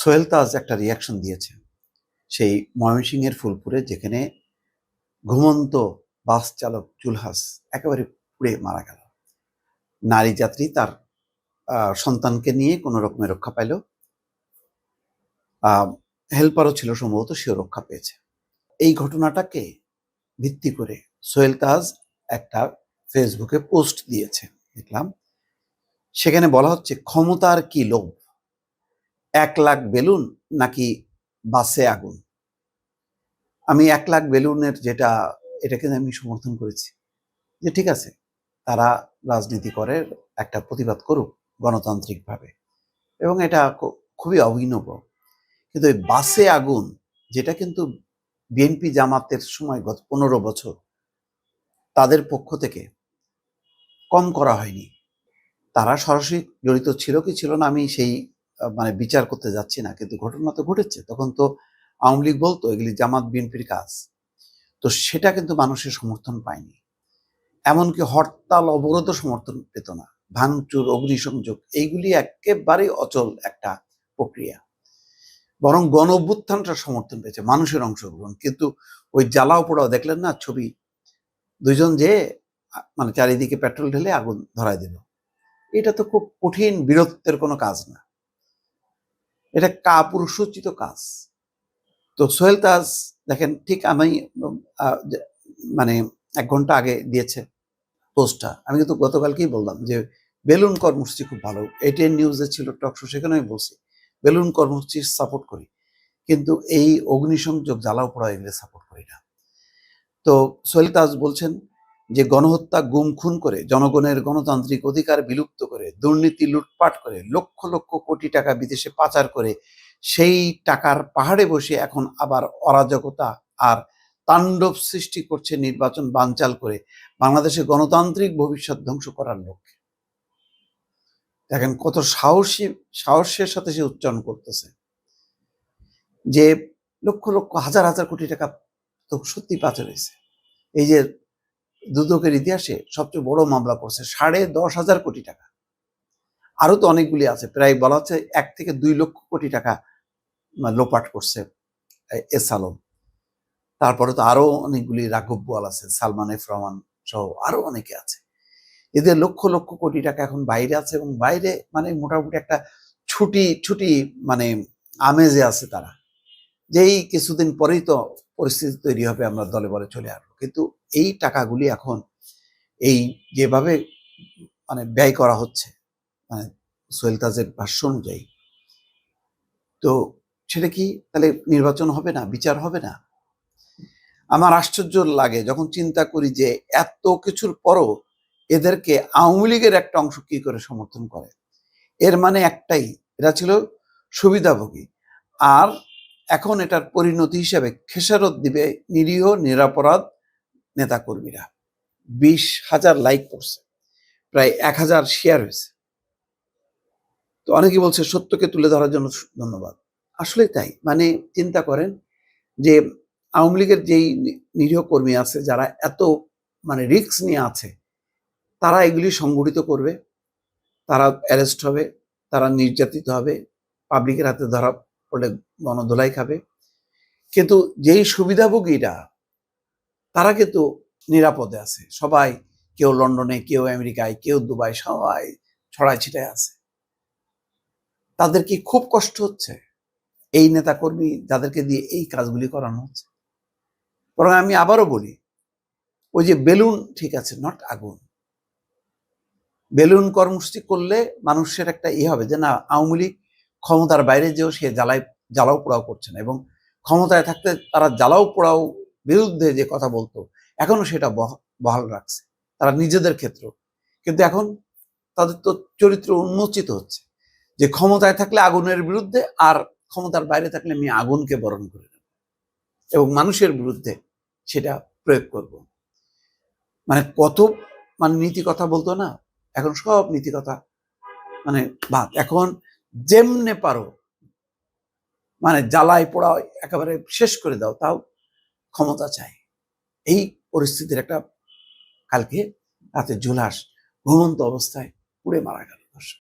সোহেল তাজ একটা রিয়াকশন দিয়েছে। সেই ময়মনসিংহের ফুলপুরে যেখানে ঘুমন্ত বাস চালক জুলহাস একেবারে পুড়ে মারা গেল। নারী যাত্রী তার সন্তানকে নিয়ে কোনো রকমের রক্ষা পাইল। হেল্পারও ছিল সম্ভবত, সেও রক্ষা পেয়েছে। এই ঘটনাটাকে ভিত্তি করে সোহেল তাজ একটা ফেসবুকে পোস্ট দিয়েছে, দেখলাম। সেখানে বলা হচ্ছে, ক্ষমতার কি লোভ? এক লাখ বেলুন নাকি বাসে আগুন? আমি এক লাখ বেলুনের যেটা, এটাকে আমি সমর্থন করেছি যে ঠিক আছে, তারা রাজনীতি করে, একটা প্রতিবাদ করুক গণতান্ত্রিকভাবে। এবং এটা খুবই অভিনব। কিন্তু এই বাসে আগুন, যেটা কিন্তু বিএনপি জামাতের সময় গত পনেরো বছর, তাদের পক্ষ থেকে কম করা হয়নি। তারা সরাসরি জড়িত ছিল কি ছিল না, আমি সেই মানে বিচার করতে যাচ্ছি না, কিন্তু ঘটনা তো ঘটেছে। তখন তো আওয়ামী লীগ বলতো, এগুলি জামাত, বিএনপির কাজ। তো সেটা কিন্তু মানুষের সমর্থন পায়নি। এমনকি হরতাল অবরোধ সমর্থন পেত না। ভাঙচুর, অগ্নিসংযোগ, এইগুলি একেবারেই অচল একটা প্রক্রিয়া। বরং গণ অভ্যুত্থানটা সমর্থন পেয়েছে, মানুষের অংশগ্রহণ। কিন্তু ওই জ্বালাও পোড়াও দেখলেন না, ছবি। দুইজন যে মানে চারিদিকে পেট্রোল ঢেলে আগুন ধরায় দিল। এটা তো খুব কঠিন বীরত্বের কোনো কাজ না। এটা কাপুরুষোচিত কাজ। তো সোহেল তাজ, দেখেন, ঠিক আমি মানে এক ঘণ্টা আগে দিয়েছে পোস্টটা। আমি কিন্তু গতকালকেই বললাম যে, বেলুন কর্মসূচি খুব ভালো। এটিএন নিউজে ছিল টকশো সেখানে আমি বলছি, বেলুন কর্মসূচি সাপোর্ট করি। কিন্তু এই অগ্নিসংযোগ জ্বালাও পোড়া এগুলো সাপোর্ট করি না। তো সোহেল তাজ বলছেন যে গণহত্যা গুম খুন করে জনগণের গণতান্ত্রিক অধিকার বিলুপ্ত করে, দুর্নীতি লুটপাট করে, লক্ষ লক্ষ কোটি টাকা বিদেশে পাচার করে, সেই টাকার পাহাড়ে বসে এখন আবার অরাজকতা আর তাণ্ডব সৃষ্টি করছে নির্বাচন বানচাল করে বাংলাদেশে গণতান্ত্রিক ভবিষ্যৎ ধ্বংস করার লক্ষ্যে। দেখেন কত সাহসী, সাহসের সাথে সে উচ্চারণ করতেছে। যে লক্ষ লক্ষ, হাজার হাজার কোটি টাকা তো সত্যি পাচার হয়েছে। এই যে দুদকের ইতিহাসে সবচেয়ে বড় মামলা করছে সাড়ে দশ হাজার কোটি টাকা। আরও তো অনেকগুলি আছে, প্রায় বলা হচ্ছে এক থেকে দুই লক্ষ কোটি টাকা লোপাট করছে এস আলম। তারপরে তো আরও অনেকগুলি রাঘব বোয়াল আছে, সালমান এফ রহমান সহ আরও অনেকে আছে। এদের লক্ষ লক্ষ কোটি টাকা এখন বাইরে আছে এবং বাইরে মানে মোটামুটি একটা ছুটি ছুটি মানে আমেজে আছে তারা। যেই কিছুদিন পরেই তো পরিস্থিতি তৈরি হবে, আমরা দলে বলে চলে আসব। কিন্তু এই টাকাগুলি এখন এই যেভাবে মানে ব্যয় করা হচ্ছে মানে সোহেল তাজের ভাষ্য অনুযায়ী, তো সেটা কি তাহলে নির্বাচন হবে না, বিচার হবে না? আমার আশ্চর্য লাগে যখন চিন্তা করি যে এত কিছুর পরও এদেরকে আওয়ামী লীগের একটা অংশ কি করে সমর্থন করে? এর মানে একটাই, এরা ছিল সুবিধাভোগী। আর এখন এটার পরিণতি হিসেবে খেসারত দিবে নিরীহ, নিরাপরাধ নেতাকর্মীরা। বিশ হাজার লাইক করছে, প্রায় এক হাজার শেয়ার হয়েছে। তো অনেকে বলছে, সত্যকে তুলে ধরার জন্য ধন্যবাদ। আসলে তাই মানে চিন্তা করেন যে আওয়ামী লীগের যেই নিরীহ কর্মী আছে, যারা এত মানে রিস্ক নিয়ে আছে, তারা এগুলি সংগঠিত করবে, তারা অ্যারেস্ট হবে, তারা নির্যাতিত হবে, পাবলিকের হাতে ধরা পড়লে গণধোলাই খাবে। কিন্তু যেই সুবিধাভোগীরা, তারা কিন্তু নিরাপদে আছে। সবাই কেউ লন্ডনে, কেউ আমেরিকায়, কেউ দুবাই, সবাই ছড়ায় ছিটায় আছে। তাদের কি খুব কষ্ট হচ্ছে? এই নেতাকর্মী যাদেরকে দিয়ে এই কাজগুলি করানো হচ্ছে। বরং আমি আবারও বলি, ওই যে বেলুন, ঠিক আছে নট আগুন। বেলুন কর্মসূচি করলে মানুষের একটা ইয়ে হবে যে, না, আওয়ামী লীগ ক্ষমতার বাইরে যেও সে জ্বালাই, জ্বালাও পোড়াও করছে না এবং ক্ষমতায় থাকতে তারা জ্বালাও পোড়াও বিরুদ্ধে যে কথা বলতো, এখনও সেটা বহ- বহাল রাখছে। তারা নিজেদের ক্ষেত্র। কিন্তু এখন তাদের তো চরিত্র উন্মোচিত হচ্ছে। যে ক্ষমতায় থাকলে আগুনের বিরুদ্ধে আর ক্ষমতার বাইরে থাকলে আমি আগুনকে বরণ করে নেব। এবং মানুষের বিরুদ্ধে সেটা প্রয়োগ করব। মানে কত মানে নীতি কথা বলতো না? এখন সব নীতি কথা মানে বাদ। এখন যেমনে পারো। মানে জ্বালায় পোড়া একেবারে শেষ করে দাও, তাও ক্ষমতা চাই। এই পরিস্থিতির একটা কালকে রাতে জুলাস ঘুমন্ত অবস্থায় পুড়ে মারা গেল।